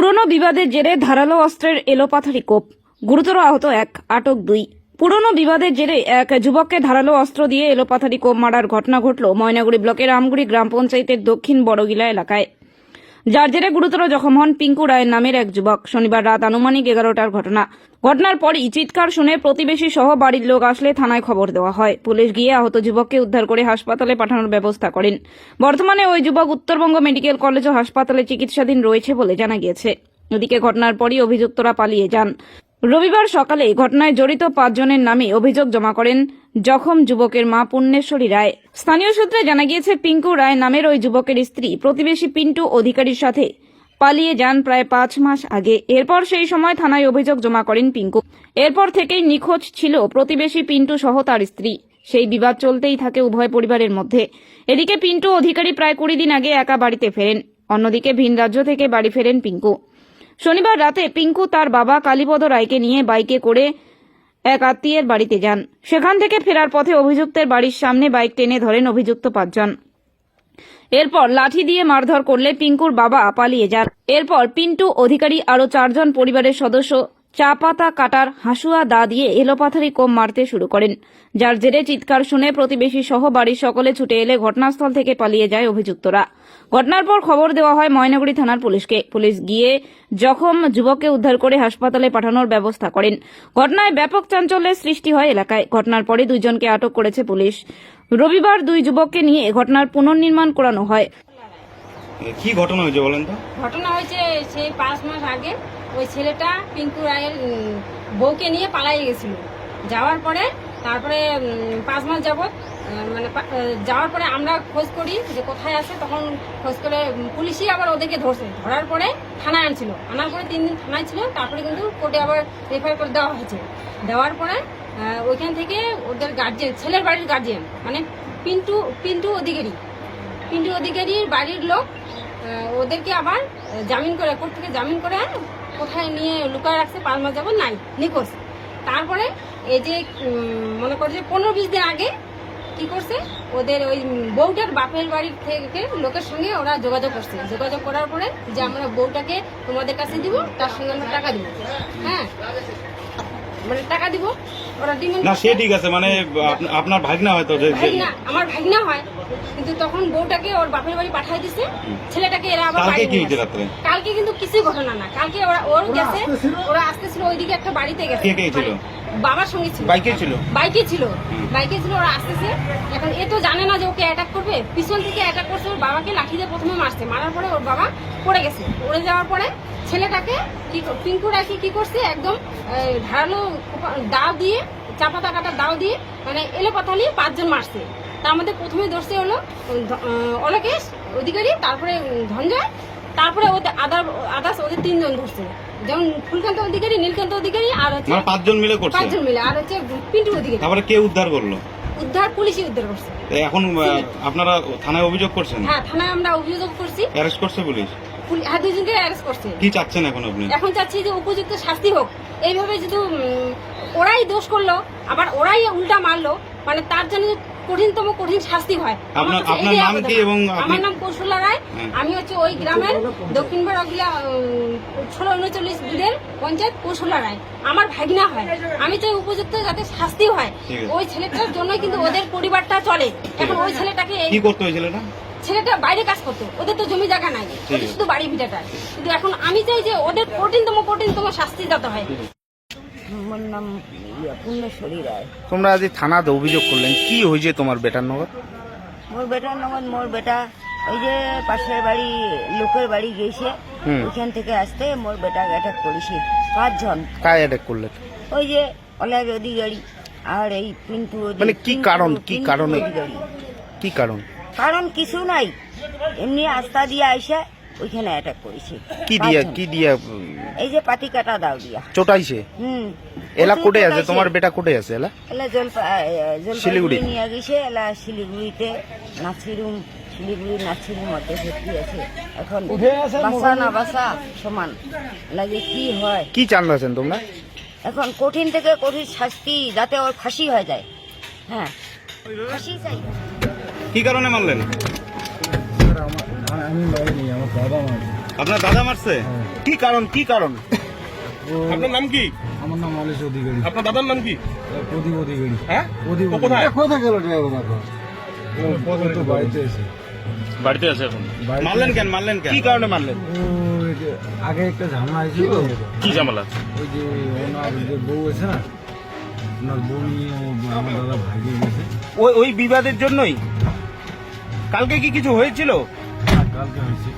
পুরনো বিবাদের জেরে ধারালো অস্ত্রের এলোপাথারি কোপ। গুরুতর আহত এক, আটক দুই। পুরনো বিবাদের জেরে এক যুবককে ধারালো অস্ত্র দিয়ে এলোপাথারি কোপ মারার ঘটনা ঘটল ময়নাগুড়ি ব্লকের আমগুড়ি গ্রাম পঞ্চায়েতের দক্ষিণ বড়গিলা এলাকায়। যার জেরে গুরুতর জখম হন পিঙ্কু রায়ের নামের এক যুবক। শনিবার রাত আনুমানিক এগারোটার ঘটনা। ঘটনার পরই চিৎকার শুনে প্রতিবেশী সহ বাড়ির লোক আসলে থানায় খবর দেওয়া হয়। পুলিশ গিয়ে আহত যুবককে উদ্ধার করে হাসপাতালে পাঠানোর ব্যবস্থা করেন। বর্তমানে ওই যুবক উত্তরবঙ্গ মেডিকেল কলেজ ও হাসপাতালে চিকিৎসাধীন রয়েছে বলে জানা গিয়েছে। ওদিকে ঘটনার পরই অভিযুক্তরা পালিয়ে যান। রবিবার সকালে ঘটনায় জড়িত পাঁচজনের নামে অভিযোগ জমা করেন জখম যুবকের মা পুণ্যেশ্বরী রায়। স্থানীয় সূত্রে জানা গিয়েছে, পিঙ্কু রায় নামের ওই যুবকের স্ত্রী প্রতিবেশী পিন্টু অধিকারীর সাথে পালিয়ে যান প্রায় পাঁচ মাস আগে। এরপর সেই সময় থানায় অভিযোগ জমা করেন পিঙ্কু। এরপর থেকেই নিখোঁজ ছিল প্রতিবেশী পিন্টু সহ তার স্ত্রী। সেই বিবাদ চলতেই থাকে উভয় পরিবারের মধ্যে। এদিকে পিন্টু অধিকারী প্রায় কুড়ি দিন আগে একা বাড়িতে ফেরেন। অন্যদিকে ভিন রাজ্য থেকে বাড়ি ফেরেন পিঙ্কু। শনিবার রাতে পিঙ্কু তার বাবা কালীপদ রায়কে নিয়ে বাইকে করে এক আত্মীয়ের বাড়িতে যান। সেখান থেকে ফেরার পথে অভিযুক্তের বাড়ির সামনে বাইক টেনে ধরেন অভিযুক্ত পাঁচজন। এরপর লাঠি দিয়ে মারধর করলে পিঙ্কুর বাবা পালিয়ে যান। এরপর পিন্টু, অধিকারী আরও চারজন পরিবারের সদস্য চা পাতা কাটার হাসুয়া দা দিয়ে এলোপাথারি কোম মারতে শুরু করেন। যার জেরে চিৎকার শুনে প্রতিবেশী সহ বাড়ির সকলে ছুটে এলে ঘটনাস্থল থেকে পালিয়ে যায় অভিযুক্তরা। ঘটনার পর খবর দেওয়া হয় ময়নাগুড়ি থানার পুলিশকে। পুলিশ গিয়ে জখম যুবককে উদ্ধার করে হাসপাতালে পাঠানোর ব্যবস্থা করেন। ঘটনায় ব্যাপক চাঞ্চল্যের সৃষ্টি হয় এলাকায়। ঘটনার পরে দুইজনকে আটক করেছে পুলিশ। রবিবার দুই যুবককে নিয়ে ঘটনার পুনর্নির্মাণ করানো হয়। কি ঘটনা হয়েছে বলেন তো? ঘটনা হয়েছে সেই পাঁচ মাস আগে। ওই ছেলেটা পিঙ্কু রায়ের বউকে নিয়ে পালাই গেছিল। যাওয়ার পরে, তারপরে পাঁচ মাস যাবৎ মানে যাওয়ার পরে আমরা খোঁজ করি যে কোথায় আছে, তখন খোঁজ করে পুলিশই আবার ওদেরকে ধরছে। ধরার পরে থানায় আনছিল। আনার পরে তিন দিন থানায় ছিল, তারপরে কিন্তু কোর্টে আবার রেফার করে দেওয়া হয়েছে। দেওয়ার পরে ওইখান থেকে ওদের গার্জিয়ান ছেলের বাড়ির গার্জিয়ান মানে পিন্টু পিন্টু অধিকারী। পিন্টু অধিকারীর বাড়ির লোক ওদেরকে আবার জামিন করে, কোর্ট থেকে জামিন করে কোথায় নিয়ে লুকায় রাখছে পাঁচ মাস যাব নাই, নিখোঁজ। তারপরে এই যে মনে করো যে পনেরো বিশ দিন আগে কি করছে, ওদের ওই বউটার বাপের বাড়ির থেকে লোকের সঙ্গে ওরা যোগাযোগ করছে। যোগাযোগ করার পরে যে আমরা বউটাকে তোমাদের কাছে দিব, তার সঙ্গে আমরা টাকা দিব। হ্যাঁ? মানে টাকা দিব ওরা ডিমান্ড না সে ঠিক আছে মানে আপ- আপনার ভাগনা হয়তো ভাগনা আমার ভাগনা হয় কিন্তু তখন বউটাকে ওর বাপের বাড়ি পাঠিয়ে দিছে ছেলেটাকে এরা আবার কালকে কি হয়েছে। রাত্রে? কালকে কিন্তু কিছু ঘটনা না। কালকে ওরা ওর গেছে ওরা আসতেছিল ওইদিকে একটা বাড়িতে গেছে। কে কে ছিল? মানে বাবার সঙ্গে ছিল। বাইকে ছিল। বাইকে ছিল। বাইকে ছিল ওরা আসতেছে। এখন এ তো জানে না যে ওকে অ্যাটাক করবে। পিছন থেকে অ্যাটাক করছে ওর বাবাকে লাঠি দিয়ে প্রথমে মারছে। মারার পরে ওর বাবা পড়ে গেছে। পড়ে যাওয়ার পরে ছেলেটাকে কি পিঙ্কু রাখি কি করছে? একদম ধারালো দাও দিয়ে চাপাতা কাটা দাও দিয়ে মানে এলো পাতালি পাঁচজন মারছে। তার মধ্যে প্রথমে ধরছে হলো অলোকেশ অধিকারী তারপরে উম, ধনঞ্জয় তারপরে ওদের আদার আদার্স ওদের তিনজন ধরছে। যেমন ফুলকান্ত অধিকারী নীলকান্ত অধিকারী আর হচ্ছে মানে পাঁচজন মিলে করছে? পাঁচজন মিলে। আর হচ্ছে পিন্টু অধিকারী। তারপরে কে উদ্ধার করল? উদ্ধার পুলিশই উদ্ধার করছে। এখন আপনারা থানায় অভিযোগ করছেন? হ্যাঁ থানায় আমরা অভিযোগ করছি। অ্যারেস্ট করছে পুলিশ? হ্যাঁ দুজনকে অ্যারেস্ট করছে। কি চাচ্ছেন এখন আপনি? এখন চাচ্ছি যে উপযুক্ত শাস্তি হোক। এইভাবে যদি ওরাই দোষ করল আবার ওরাই উল্টা মারলো মানে তার জন্য কঠিনতম কঠিন শাস্তি হয় আপনার- আপনার নাম। কি এবং আমার নাম কৌশলা রায়। হ্যাঁ। আমি হচ্ছে ওই গ্রামের দক্ষিণ বড়গিলা ষোলো উনচল্লিশ বুথের পঞ্চায়েত কৌশলা রায়। আমার ভাগনা হয়। আমি চাই উপযুক্ত যাতে শাস্তি হয়। ওই ছেলেটার জন্যই কিন্তু ওদের পরিবারটা চলে। এখন ওই ছেলেটাকে কি করতে হয়েছিল এটা ছেলেটা বাইরে কাজ করতো ওদের তো জমি জায়গা নাই ওদের শুধু বাড়ি ভিটাটা। কিন্তু এখন আমি চাই যে ওদের কঠিনতম কঠিনতম শাস্তি যাতে হয়। আমার নাম ইয়া পূর্ণেশ্বরী রায়। তোমরা আজ থানাতে অভিযোগ করলেন কি হয়েছে তোমার বেটার নগর? মোর বেটার নাম মোর বেটা ওই যে পাশের বাড়ি লোকের বাড়ি গেছে ওইখান থেকে আসতে মোর বেটা অ্যাটাক করেছে। পাঁচজন। কায় অ্যাটাক করলে? ওই যে অলেগ অধিকারী আর এই পিন্টু মানে কি কারণ, কি কারণে? অধিকারী। কি কারণ? কারণ কিছু নাই। এমনি আস্থা দিয়ে আইসে ওইখানে অ্যাটাক করেছে। কি দিয়া কি দিয়া এই যে পাতি কাটা দাও দিয়া। চোটাইছে? হুম। এলা কোটে আছে? তোমার বেটা কোটে আছে এলা? এলা জলপা শিলিগুড়ি। নিয়ে গেছে। এলা শিলিগুড়িতে নার্সিরুম শিলিগুড়ি নার্সিরুম মধ্যে ভর্তি আছে। এখন বাসা না বাসা সমান। লাগে কি হয়? কি চান আছেন তোমরা? এখন কঠিন থেকে কঠিন শাস্তি যাতে ওর ফাঁসি হয়ে যায়। হ্যাঁ। ফাঁসি চাই। কি কারণে মারলেন? আপনার দাদা মারছে? কি কারণ কি কারণ? আপনার নাম কি? আমার নাম অলিশ অধিকারী। আপনার দাদার নাম কি? প্রদীপ অধিকারী। হ্যাঁ? প্রদীপ কোথায়? কোথায় গেল ড্রাইভার বাড়িতে এসে বাড়িতে আছে। এখন। মারলেন কেন মারলেন কেন? কি কারণে মারলেন? ও ওই যে আগে একটা ঝামেলা হয়েছিল। কি ঝামেলা? ওই যে ওনার যে বউ আছে না ওনার বউ নিয়ে ও আমার দাদা ভাগে গেছে ওই ওই বিবাদের জন্যই? কালকে কি কিছু হয়েছিল? হয়েছে।